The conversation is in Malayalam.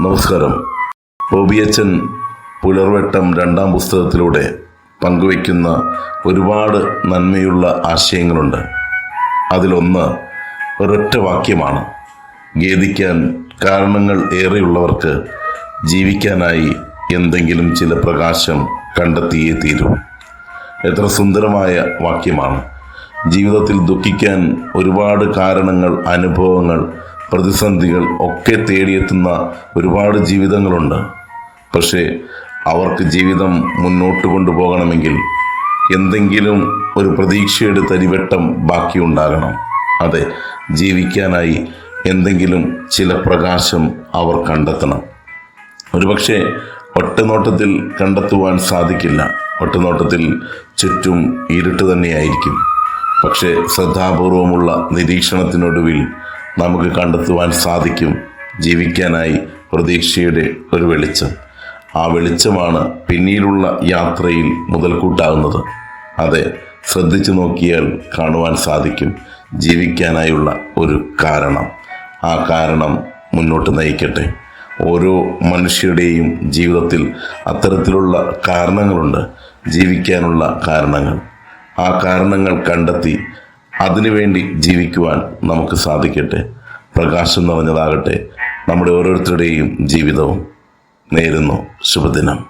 നമസ്കാരം. ബോബിയച്ചൻ പുലർവട്ടം രണ്ടാം പുസ്തകത്തിലൂടെ പങ്കുവയ്ക്കുന്ന ഒരുപാട് നന്മയുള്ള ആശയങ്ങളുണ്ട്. അതിലൊന്ന് ഒരൊറ്റ വാക്യമാണ്. ഖേദിക്കാൻ കാരണങ്ങൾ ഏറെയുള്ളവർക്ക് ജീവിക്കാനായി എന്തെങ്കിലും ചില പ്രകാശം കണ്ടെത്തിയേ തീരൂ. എത്ര സുന്ദരമായ വാക്യമാണ്. ജീവിതത്തിൽ ദുഃഖിക്കാൻ ഒരുപാട് കാരണങ്ങൾ അനുഭവങ്ങൾ പ്രതിസന്ധികൾ ഒക്കെ തേടിയെത്തുന്ന ഒരുപാട് ജീവിതങ്ങളുണ്ട്. പക്ഷേ അവർക്ക് ജീവിതം മുന്നോട്ട് കൊണ്ടുപോകണമെങ്കിൽ എന്തെങ്കിലും ഒരു പ്രതീക്ഷയുടെ തരിവട്ടം ബാക്കിയുണ്ടാകണം അതെ ജീവിക്കാനായി എന്തെങ്കിലും ചില പ്രകാശം അവർ കണ്ടെത്തണം. ഒരുപക്ഷെ ഒറ്റനോട്ടത്തിൽ കണ്ടെത്തുവാൻ സാധിക്കില്ല. ഒറ്റനോട്ടത്തിൽ ചുറ്റും ഇരുട്ട് തന്നെയായിരിക്കും. പക്ഷേ ശ്രദ്ധാപൂർവമുള്ള നിരീക്ഷണത്തിനൊടുവിൽ നമുക്ക് കണ്ടെത്തുവാൻ സാധിക്കും. ജീവിക്കാനായി പ്രതീക്ഷയുടെ ഒരു വെളിച്ചം. ആ വെളിച്ചമാണ് പിന്നീടുള്ള യാത്രയിൽ മുതൽക്കൂട്ടാകുന്നത് അതെ ശ്രദ്ധിച്ചു നോക്കിയാൽ കാണുവാൻ സാധിക്കും. ജീവിക്കാനായുള്ള ഒരു കാരണം. ആ കാരണം മുന്നോട്ട് നയിക്കട്ടെ. ഓരോ മനുഷ്യരുടെയും ജീവിതത്തിൽ അത്തരത്തിലുള്ള കാരണങ്ങളുണ്ട്. ജീവിക്കാനുള്ള കാരണങ്ങൾ. ആ കാരണങ്ങൾ കണ്ടെത്തി അതിനുവേണ്ടി ജീവിക്കുവാൻ നമുക്ക് സാധിക്കട്ടെ. പ്രകാശം നിറഞ്ഞതാകട്ടെ. നമ്മുടെ ഓരോരുത്തരുടെയും ജീവിതവും നേരുന്നു. ശുഭദിനം.